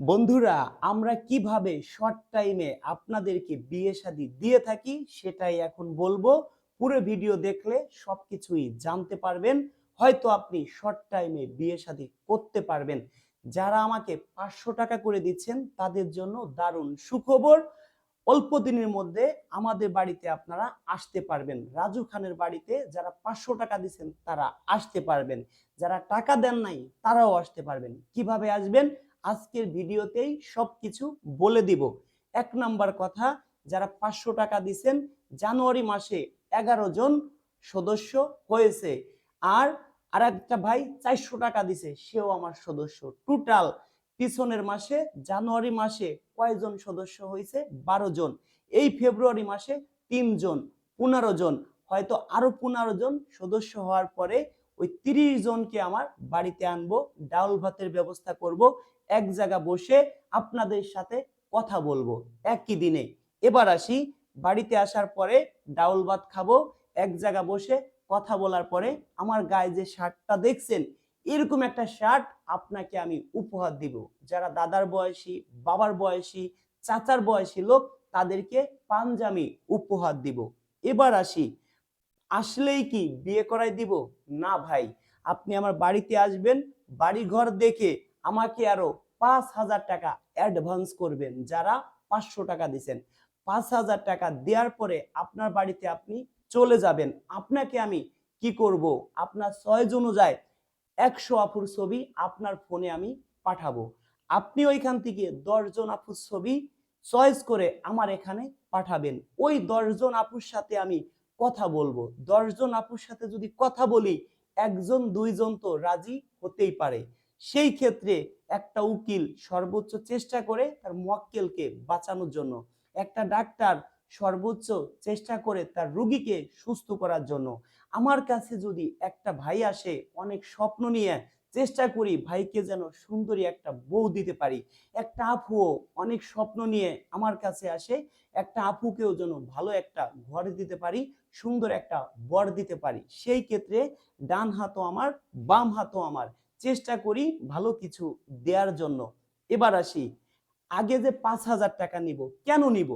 বন্ধুরা, আমরা কীভাবে শর্ট টাইমে আপনাদেরকে বিয়ে শাদী দিয়ে থাকি সেটাই এখন বলব। পুরো ভিডিও দেখলে সব কিছুই জানতে পারবেন। হয়তো আপনি শর্ট টাইমে বিয়ে শাদী করতে পারবেন। যারা আমাকে পাঁচশো টাকা করে দিচ্ছেন, তাদের জন্য দারুণ সুখবর। অল্প দিনের মধ্যে আমাদের বাড়িতে আপনারা আসতে পারবেন। রাজু খানের বাড়িতে যারা পাঁচশো টাকা দিচ্ছেন, তারা আসতে পারবেন। যারা টাকা দেন নাই, তারাও আসতে পারবেন। কীভাবে আসবেন? আজকের ভিডিওতেই সবকিছু বলে দিব। এক নাম্বার কথা, যারা পাঁচশো টাকা দিছেন, জানুয়ারি মাসে এগারো জন সদস্য হয়েছে। আর আর একটা ভাই চারশো টাকা দিছে, সেও আমার সদস্য। টোটাল পিছনের মাসে, জানুয়ারি মাসে কয়জন সদস্য হয়েছে? বারো জন। এই ফেব্রুয়ারি মাসে তিনজন পনেরো জন। হয়তো আরও পনেরো জন সদস্য হওয়ার পরে ওই তিরিশ জনকে আমার বাড়িতে আনব, ডাউল ভাতের ব্যবস্থা করব। এক জায়গা বসে আপনাদের সাথে কথা বলব। একই দিনে। এবার আসি, বাড়িতে আসার পরে ডাউল ভাত খাব, এক জায়গা বসে কথা বলার পরে আমার গায়ে যে শার্টটা দেখছেন, এরকম একটা শার্ট আপনাকে আমি উপহার দিব। যারা দাদার বয়সী, বাবার বয়সী, চাচার বয়সী লোক, তাদেরকে পাঞ্জামি উপহার দিব। এবার আসি, আসলেই কি বিয়ে করাই দিব? না ভাই, আপনি আমার বাড়িতে আসবেন বাড়ি ঘর দেখে আমাকে আরও পাঁচ হাজার টাকা অ্যাডভান্স করবেন, যারা পাঁচশো টাকা দিছেন। পাঁচ হাজার টাকা দেওয়ার পরে আপনার বাড়িতে আপনি চলে যাবেন। আপনাকে আমি কি করব? আপনার চয়েস অনুযায়ী একশো আপুর ছবি আপনার ফোনে আমি পাঠাবো। আপনি ওইখান থেকে দশজন আপুর ছবি চয়েস করে আমার এখানে পাঠাবেন। ওই দশজন আপুর সাথে আমি কথা বলব। দশজন আপুর সাথে যদি কথা বলি, একজন, দুইজন তো রাজি হতেই পারে। সেই ক্ষেত্রে একটা উকিল সর্বোচ্চ চেষ্টা করে তার মোয়াক্কেলকে বাঁচানোর জন্য, একটা ডাক্তার সর্বোচ্চ চেষ্টা করে তার রুগীকে সুস্থ করার জন্য। আমার কাছে যদি একটা ভাই আসে, অনেক স্বপ্ন নিয়ে চেষ্টা করি ভাইকে যেন সুন্দরী একটা বউ দিতে পারি। একটা আপুও অনেক স্বপ্ন নিয়ে আমার কাছে আসে, একটা আপুকেও যেন ভালো একটা ঘর দিতে পারি, সুন্দর একটা বর দিতে পারি। সেই ক্ষেত্রে ডান হাতও আমার, বাম হাতও আমার। চেষ্টা করি ভালো কিছু দেওয়ার জন্য। এবার আসি, আগে যে পাঁচ হাজার টাকা নিব, কেন নিব?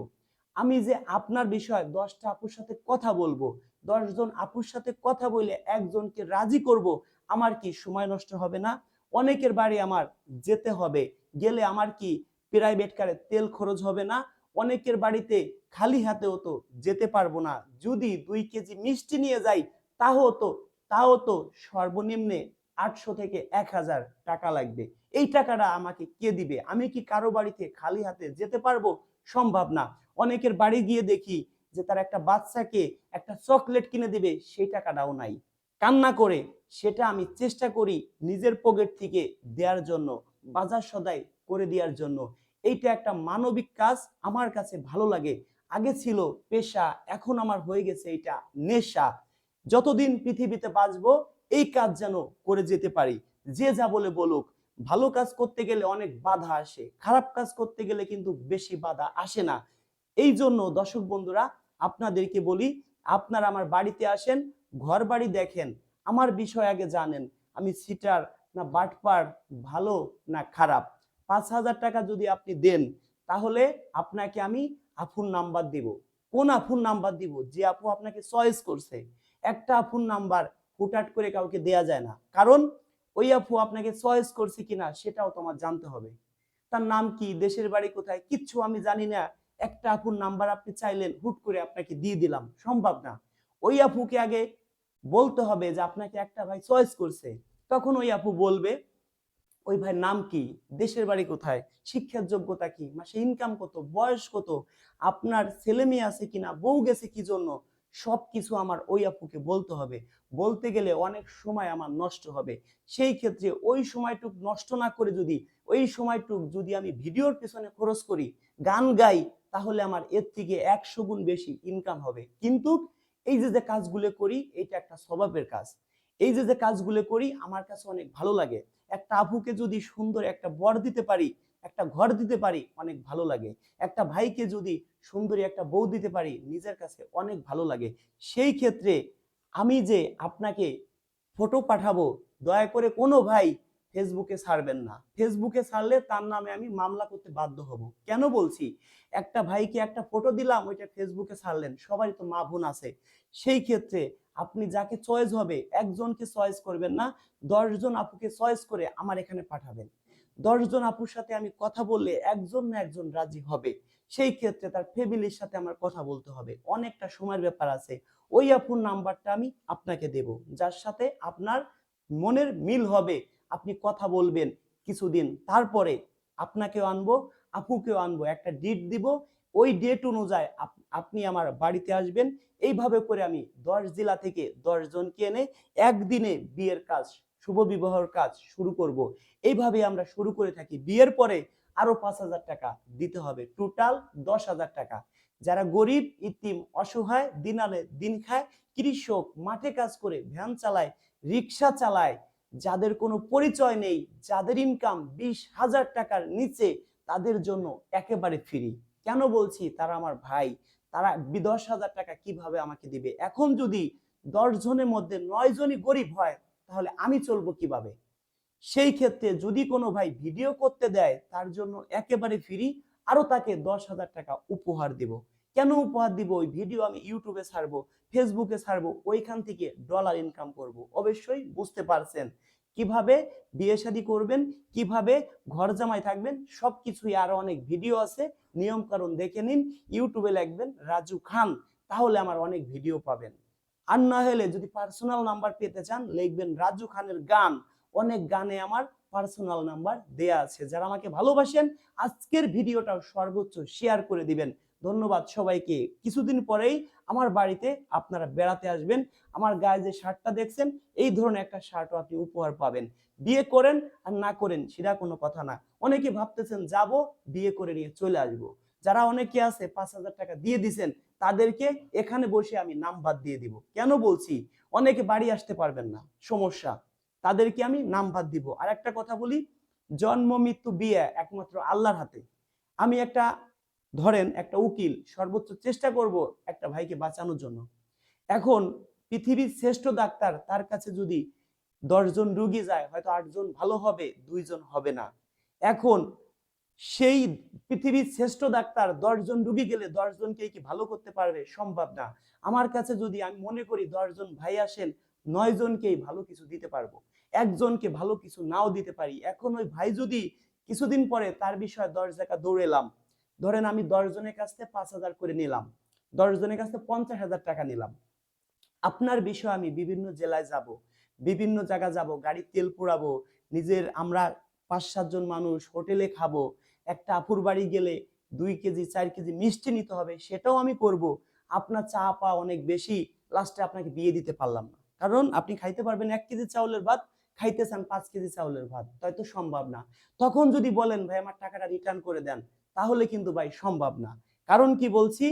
আমি যে আপনার বিষয়ে দশটা আপুর সাথে কথা বলব, দশজন আপুর সাথে কথা বলে একজনকে রাজি করব, আমার কি সময় নষ্ট হবে না? অনেকের বাড়ি আমার যেতে হবে, গেলে আমার কি প্রাইভেট কারে তেল খরচ হবে না? অনেকের বাড়িতে খালি হাতেও তো যেতে পারব না। যদি দুই কেজি মিষ্টি নিয়ে যাই তাও তো তাও তো সর্বনিম্নে আটশো থেকে এক হাজার টাকা লাগবে। এই টাকাটা আমাকে কে দিবে? আমি কি কারও বাড়িতে খালি হাতে যেতে পারব? সম্ভব না। অনেকের বাড়ি গিয়ে দেখি যে তার একটা বাচ্চাকে একটা চকলেট কিনে দিবে, সেই টাকাটাও নাই। কান্না করে সেটা আমি চেষ্টা করি নিজের পকেট থেকে দেওয়ার জন্য, বাজার সদাই করে দেওয়ার জন্য। এইটা একটা মানবিক কাজ, আমার কাছে ভালো লাগে। আগে ছিল পেশা, এখন আমার হয়ে গেছে এটা নেশা। যতদিন পৃথিবীতে বাঁচবো এই কাজ যেন করে যেতে পারি। যে যা বলে বলুক, ভালো কাজ করতে গেলে অনেক বাধা আসে, খারাপ কাজ করতে গেলে কিন্তু বেশি বাধা আসে না। এই জন্য দর্শক বন্ধুরা, আপনাদেরকে বলি, আপনারা আমার বাড়িতে আসেন ঘর বাড়ি দেখেন, আমার বিষয় আগে জানেন, আমি সিটার না বাটপার ভালো না খারাপ। পাঁচ হাজার টাকা যদি আপনি দেন, তাহলে আপনাকে আমি আফুর নাম্বার দিব। কোন আফুর নাম্বার দিব? যে আপু আপনাকে চয়েস করছে। একটা আফুর নাম্বার হুটহাট করে কাউকে দেয়া যায় না। কারণ ওই আপু আপনাকে চয়েস করছে কিনা সেটাও তোমার জানতে হবে। তার নাম কি? দেশের বাড়ি কোথায়? কিচ্ছু আমি জানি না। একটা আপুর নাম্বার আপনি চাইলেন, হুট করে আপনাকে দিয়ে দিলাম। সম্ভব না। ওই আপুকে আগে বলতে হবে যে, আপনাকে একটা ভাই চয়েস করছে। তখন ওই আপু বলবে, ওই ভাই নাম কি? দেশের বাড়ি কোথায়? শিক্ষার যোগ্যতা কি? মাসে ইনকাম কত? বয়স কত? আপনার ছেলে মেয়ে আছে কিনা? বউ গেছে কি জন্য? সবকিছু আমার ওই আপুকে বলতে হবে। বলতে গেলে অনেক সময় আমার নষ্ট হবে। সেই ক্ষেত্রে ওই সময়টুক নষ্ট না করে যদি, ওই সময়টুক যদি আমি ভিডিওর পেছনে খরচ করি, গান গাই, তাহলে আমার এর থেকে একশো গুণ বেশি ইনকাম হবে। কিন্তু এই যে যে কাজগুলো করি, এটা একটা স্বভাবের কাজ। এই যে যে কাজগুলো করি, আমার কাছে অনেক ভালো লাগে। একটা আপুকে যদি সুন্দর একটা বর দিতে পারি একটা ঘর দিতে পারি, অনেক ভালো লাগে। একটা ভাইকে যদি সুন্দরী একটা বউ দিতে পারি, নিজের কাছে অনেক ভালো লাগে। সেই ক্ষেত্রে আমি যে আপনাকে ফটো পাঠাবো, দয়া করে কোনো ভাই ফেসবুকে ছাড়বেন না। ফেসবুকে ছাড়লে তার নামে আমি মামলা করতে বাধ্য হব। কেন বলছি? একটা ভাইকে একটা ফটো দিলাম, ওইটা ফেসবুকে ছাড়লেন, সবারই তো মা বোন আছে। সেই ক্ষেত্রে আপনি যাকে চয়েস হবে, একজনকে চয়েস করবেন না, দশজন আপুকে চয়েস করে আমার এখানে পাঠাবেন। দশজন আপুর সাথে আমি কথা বললে একজন না একজন রাজি হবে। সেই ক্ষেত্রে তার ফ্যামিলির সাথে আমার কথা বলতে হবে। অনেকটা সময়ের ব্যাপার আছে। ওই আপুর নাম্বারটা আমি আপনাকে দেব, যার সাথে আপনার মনের মিল হবে। আপনি কথা বলবেন কিছুদিন, তারপরে আপনাকেও আনব, আপুকেও আনব, একটা ডেট দিব। ওই ডেট অনুযায়ী আপ- আপনি আমার বাড়িতে আসবেন। এইভাবে করে আমি দশ জেলা থেকে দশ জনকে এনে একদিনে বিয়ের কাজ শুভ বিবাহর কাজ শুরু করব। এইভাবে আমরা শুরু করে থাকি। বিয়ের পরে আরও পাঁচ হাজার টাকা দিতে হবে। টোটাল দশ হাজার টাকা। যারা গরিব, ইতিম, অসহায় দিন আনে দিন খায়, কৃষক, মাঠে কাজ করে, ভ্যান চালায়, রিক্সা চালায়, যাদের কোনো পরিচয় নেই, যাদের ইনকাম বিশ হাজার টাকার নিচে, তাদের জন্য একেবারে ফ্রি কেন বলছি? তারা আমার ভাই। তারা দশ হাজার টাকা কীভাবে আমাকে দিবে? এখন যদি দশ জনের মধ্যে নয় জনই গরিব হয় তাহলে আমি চলবো কীভাবে? সেই ক্ষেত্রে যদি কোনো ভাই ভিডিও করতে দেয়, তার জন্য একেবারে ফ্রি আরও তাকে দশ হাজার টাকা উপহার দিব। কেন উপহার দিব? ওই ভিডিও আমি ইউটিউবে ছাড়বো ফেসবুকে ছাড়বো, ওইখান থেকে ডলার ইনকাম করব। অবশ্যই বুঝতে পারছেন কীভাবে বিয়ে শাদী করবেন, কীভাবে ঘর জামাই থাকবেন, সবকিছুই আরও অনেক ভিডিও আছে। নিয়ম কারণ দেখে নিন ইউটিউবে লিখবেন, রাজু খান তাহলে আমার অনেক ভিডিও পাবেন। আর না হলে যদি পার্সোনাল নাম্বার পেতে চান, লিখবেন রাজু খানের গান। অনেক গানে আমার পার্সোনাল নাম্বার দেয়া আছে। যারা আমাকে ভালোবাসেন, আজকের ভিডিওটাও সর্বোচ্চ শেয়ার করে দিবেন। ধন্যবাদ সবাইকে। কিছুদিন পরেই আমার বাড়িতে আপনারা বেড়াতে আসবেন। আমার গায়ে যে শার্টটা দেখছেন, এই ধরনের একটা শার্টও আপনি উপহার পাবেন। বিয়ে করেন আর না করেন, সেটা কোনো কথা না। অনেকে ভাবতেছেন, যাব, বিয়ে করে নিয়ে চলে আসব। যারা অনেকে আছে পাঁচ হাজার টাকা দিয়ে দিছেন, তাদেরকে এখানে বসে আমি নাম্বার দিয়ে দিব। কেন বলছি? অনেকে বাড়ি আসতে পারবেন না, সমস্যা। তাদেরকে আমি নাম্বার দিব। আর একটা কথা বলি, জন্ম, মৃত্যু, বিয়ে একমাত্র আল্লাহর হাতে। আমি একটা, ধরেন একটা উকিল, সর্বোচ্চ চেষ্টা করব একটা ভাইকে বাঁচানোর জন্য। এখন পৃথিবীর শ্রেষ্ঠ ডাক্তার তার কাছে যদি দশজন রুগী যায়, হয়তো আটজন ভালো হবে, দুইজন হবে না। এখন সেই পৃথিবীর শ্রেষ্ঠ ডাক্তার দশজন রুগী গেলে দশজনকে কি ভালো করতে পারবে? সম্ভব না। আমার কাছে যদি আমি মনে করি দশজন ভাই আসেন নয় জনকেই ভালো কিছু দিতে পারব। একজনকে ভালো কিছু নাও দিতে পারি। এখন ওই ভাই যদি কিছুদিন পরে তার বিষয়ে দশ জায়গা দৌড়েলাম, ধরেন আমি দশ জনের কাছ থেকে পাঁচ হাজার করে নিলাম দশ জনের কাছ থেকে পঞ্চাশ হাজার টাকা নিলাম। আপনার বিষয়ে আমি বিভিন্ন জেলায় যাব, বিভিন্ন জায়গা যাব গাড়ি তেল পোড়াবো, নিজের আমরা পাঁচ সাতজন মানুষ হোটেলে খাব একটা আপুর বাড়ি গেলে দুই কেজি, চার কেজি মিষ্টি নিতে হবে, সেটাও আমি করব। আপনার চা পা অনেক বেশি লাস্টে আপনাকে বিয়ে দিতে পারলাম না। কারণ আপনি খাইতে পারবেন এক কেজি চাউলের ভাত খাইতে চান পাঁচ কেজি চাউলের ভাত, তাই তো সম্ভব না। তখন যদি বলেন, ভাই, আমার টাকাটা রিটার্ন করে দেন, তাহলে কিন্তু ভাই সম্ভব না। কারণ কি বলছি?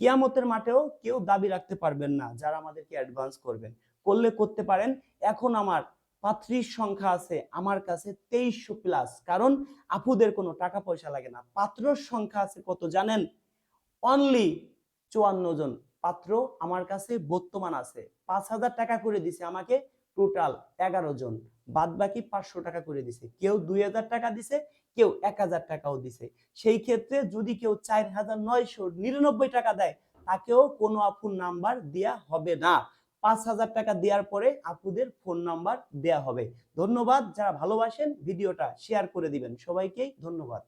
কিয়ামতের মাঠেও কেউ দাবি রাখতে পারবেন না, যারা আমাদেরকে অ্যাডভান্স করবেন। করলে করতে পারেন। এখন আমার পাত্রীর সংখ্যা আছে আমার কাছে তেইশশো প্লাস কারণ আপুদের কোনো টাকা পয়সা লাগে না। পাত্রর সংখ্যা আছে কত জানেন? অনলি চুয়ান্ন জন। পাত্র আমার কাছে বর্তমান আছে। পাঁচ হাজার টাকা করে দিছে আমাকে টোটাল এগারো জন। বাদ বাকি পাঁচশো টাকা করে দিছে। কেউ দুই হাজার টাকা দিছে, কেউ এক হাজার টাকাও দিছে। সেই ক্ষেত্রে যদি কেউ চার হাজার নয়শো নিরানব্বই টাকা দেয়, তাকেও কোনো আপুর নাম্বার দেয়া হবে না। পাঁচ হাজার টাকা দেওয়ার পরে আপুদের ফোন নাম্বার দেয়া হবে। ধন্যবাদ, যারা ভালোবাসেন, ভিডিওটা শেয়ার করে দিবেন। সবাইকেই ধন্যবাদ।